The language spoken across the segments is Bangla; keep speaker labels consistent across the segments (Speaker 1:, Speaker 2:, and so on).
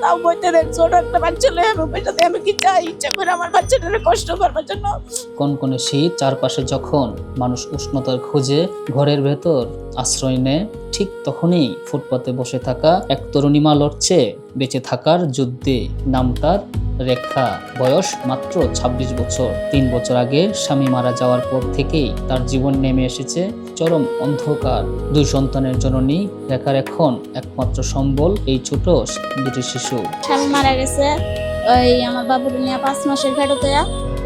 Speaker 1: তাও বইতে দেন, ছোট একটা বাচ্চা আমি বইটাতে আমি কি চাই? করে আমার বাচ্চাটারে কষ্ট করবার জন্য।
Speaker 2: কোন কোন শীত চারপাশে যখন মানুষ উষ্ণতার খোঁজে ঘরের ভেতর আশ্রয় নেয়, ঠিক তখনই ফুটপাতে বসে থাকা এক তরুণীমা লড়ছে। বেঁচে থাকার যুদ্ধে নাম তার রেখা। বয়স মাত্র ২৬ বছর। তিন বছর আগে স্বামী মারা যাওয়ার পর থেকেই তার জীবন নেমে এসেছে চরম অন্ধকার। দুই সন্তানের জননী রেখার এখন একমাত্র সম্বল এই ছোট দুটি শিশু।
Speaker 1: স্বামী মারা গেছে। ওই আমার বাবুর নিয়ে পাঁচ মাসের ফেরত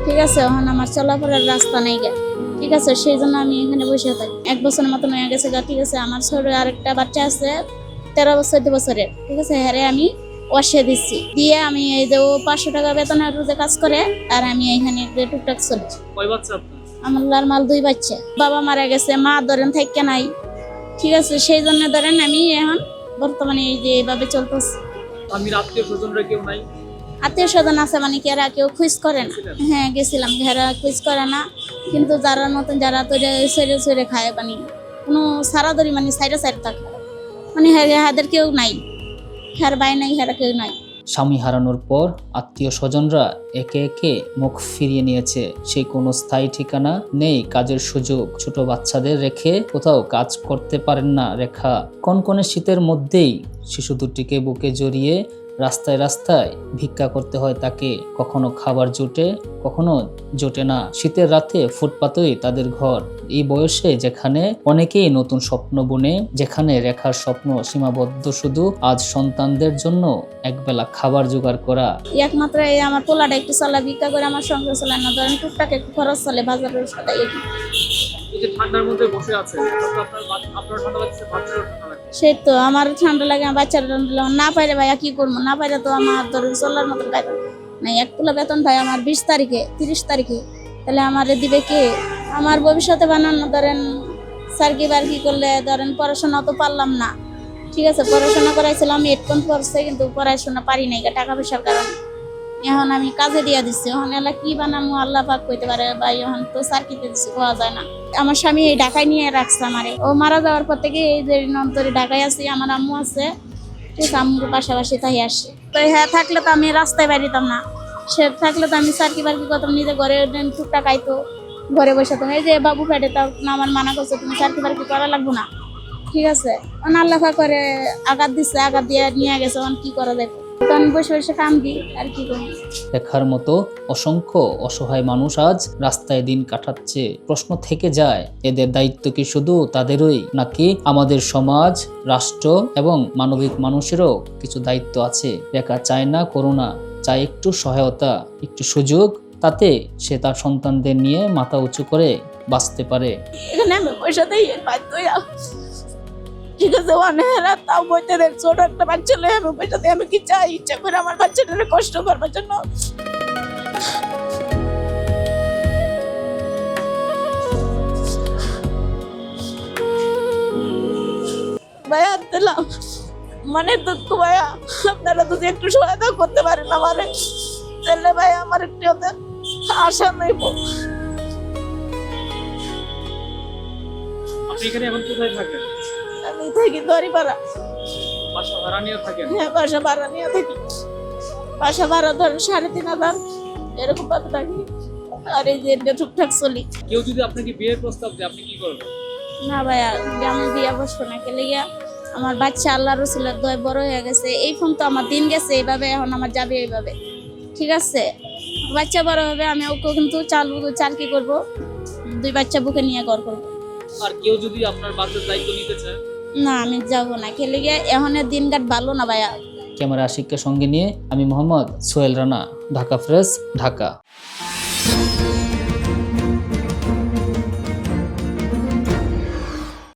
Speaker 1: ঠিক আছে, এখন আমার চলাফেরার রাস্তা নেই গে। ঠিক আছে, সেই জন্য আমি এখানে বসে থাকি। এক বছরের মতন হয়ে গেছে গা। ঠিক আছে, আমার ছোট আরেকটা বাচ্চা আছে, তেরো বছর দু বছরের। ঠিক আছে হ্যারে আমি ওয়াশে দিচ্ছি দিয়ে আমি এই যে ও পাঁচশো টাকা বেতনের রোজে কাজ করে আর আমি এখানে যে টুকটাক চলছি
Speaker 3: কয় বাচ্চা আপনার?
Speaker 1: আমার লাল মাল দুই বাচ্চা। বাবা মারা গেছে মা ধরেন থাইকা নাই। ঠিক আছে সেই জন্য ধরেন আমি এখন বর্তমানে এই যে এইভাবে চলতেছি।
Speaker 3: আমি আত্মীয় স্বজনরা কেউ নাই?
Speaker 1: আত্মীয় স্বজন আছে মানে কি এরা কেউ খুঁজ করে না। হ্যাঁ গেছিলাম এরা খুঁজ করে না। কিন্তু যারা নতুন যারা তো সেরে সেরে খায় মানে কোনো সারা সারাদরি মানে সাইডে সাইডে থাকে। মানে হ্যাঁ হাদের কেউ নাই। হ্যার বাই নাই কেউ নাই।
Speaker 2: স্বামী হারানোর পর আত্মীয় স্বজনরা একে একে মুখ ফিরিয়ে নিয়েছে। সেই কোনো স্থায়ী ঠিকানা নেই, কাজের সুযোগ। ছোট বাচ্চাদের রেখে কোথাও কাজ করতে পারেন না রেখা। কনকনে শীতের মধ্যেই শিশু দুটিকে বুকে জড়িয়ে রাস্তায় রাস্তায় ভিক্ষা করতে হয় তাকে। কখনো খাবার জোটে কখনো জোটে না। শীতের রাতে ফুটপাতেই তাদের ঘর। এই বয়সে যেখানে অনেকেই নতুন স্বপ্ন বুনে যেখানে রেখার স্বপ্ন সীমাবদ্ধ শুধু আজ সন্তানদের জন্য একবেলা খাবার জোগাড় করা।
Speaker 1: একমাত্র এই আমার পোলাটা একটু চলা ভিক্ষা করে আমার সঙ্গে চলে না। ধরেন টুকটাক একটু খরচ চলে বাজারের সাথে
Speaker 3: এই যে ঠান্ডার মধ্যে বসে আছে আপনার ঠান্ডা
Speaker 1: সেই তো আমার ঠান্ডা লাগে, আমার বাচ্চার ঠান্ডা লাগে। না পাইলে ভাইয়া কি করব? না পাইলে তো আমার ধরেন চলার মতো পাইতাম না এক তুলা বেতন ভাই আমার বিশ তারিখে, তিরিশ তারিখে। তাহলে আমার দিবে কে? আমার ভবিষ্যতে বানানো ধরেন সার্কি বার্কি করলে, ধরেন পড়াশোনা তো পারলাম না। ঠিক আছে, পড়াশোনা করাইছিলাম হেডফোন পড়ছে কিন্তু পড়াশোনা পারি নাই টাকা পয়সার কারণে। এখন আমি কাজে দিয়া দিচ্ছি এখন এলা কি বানামু আল্লাহ পাক কইতে পারে বা এখন তো সার্কিতে দিচ্ছি কোয়া যায় না। আমার স্বামী এই ঢাকায় নিয়ে রাখছে আমারে। ও মারা যাওয়ার পর থেকে এই যে নন্তরে ঢাকায় আছি, আমার আম্মু আছে। ঠিক আম্মুর পাশাপাশি তাই আসে তো হ্যাঁ থাকলে তো আমি রাস্তায় বেরিতাম না। সে থাকলে তো আমি সার্কি বার্কি করতাম, নিজে ঘরে টুকটাক আইতো, ঘরে বসে তো এই যে বাবু ফেটে তাও আমার মানা করছে, তুমি সার্কি বার্কি করা লাগবো না। ঠিক আছে? অন আল্লাহ করে আঘাত দিচ্ছে আঘাত দিয়ে নিয়ে গেছে অন কি করা যায় তখন বসে বসে কাম দিই আর কি করব?
Speaker 2: রেখার মতো অসংখ্য অসহায় মানুষ আজ রাস্তায় দিন কাটাচ্ছে। প্রশ্ন থেকে যায় এদের দায়িত্ব কি শুধু তাদেরই নাকি আমাদের সমাজ রাষ্ট্র এবং মানবিক মানুষেরও কিছু দায়িত্ব আছে? রেখা চায় না করোনা চায় একটু সহায়তা একটু সুযোগ তাতে সে তার সন্তানদের নিয়ে মাথা উঁচু করে বাঁচতে পারে।
Speaker 1: এখানে আমি পয়সা বাধ্য ঠিক তাও বইতে দেন ছোট একটা বাচ্চা লয়ে আমি দিয়ে আমি কি চাই? ইচ্ছা করে আমার বাচ্চাটারে কষ্ট করবার জন্য। ভাইয়া, দিলাম। মানে দুঃখ ভাইয়া, আপনারা যদি একটু সহায়তা করতে পারেন আমারে, তাহলে ভাই আমার একটু আশা নেই
Speaker 3: আপনি এখানে এখন কোথায় থাকেন?
Speaker 1: আমি থাকি দড়িপাড়া।
Speaker 3: বাসা ভাড়া নিয়ে থাকেন?
Speaker 1: হ্যাঁ বাসা ভাড়া নিয়ে থাকি। বাসা ভাড়া ধরেন সাড়ে তিন হাজার এরকম ভাবে থাকি। আর এই যে টুকটাক চলি।
Speaker 3: কেউ যদি আপনাকে বিয়ের প্রস্তাব দেয় আপনি কি করবেন?
Speaker 1: না ভাইয়া বিয়া বসবো না খেলে গিয়া? আমার বাচ্চা আল্লাহ রসুলের দয় বড় হয়ে গেছে। এই ফোন তো আমার দিন গেছে এইভাবে এখন আমার যাবে এইভাবে। ঠিক আছে? বাচ্চা বড় হবে আমি ওকে কিন্তু চাল চাল কি করব? দুই বাচ্চা বুকে নিয়ে ঘর করব।
Speaker 3: আর কেউ যদি আপনার বাচ্চার দায়িত্ব নিতে চায়
Speaker 1: না, আমি যাব না। খেলে গিয়ে এখনের দিনকাট ভালো না ভাইয়া।
Speaker 2: ক্যামেরা আশিককে সঙ্গে নিয়ে আমি মোহাম্মদ সোহেল রানা, ঢাকা ফ্রেশ, ঢাকা।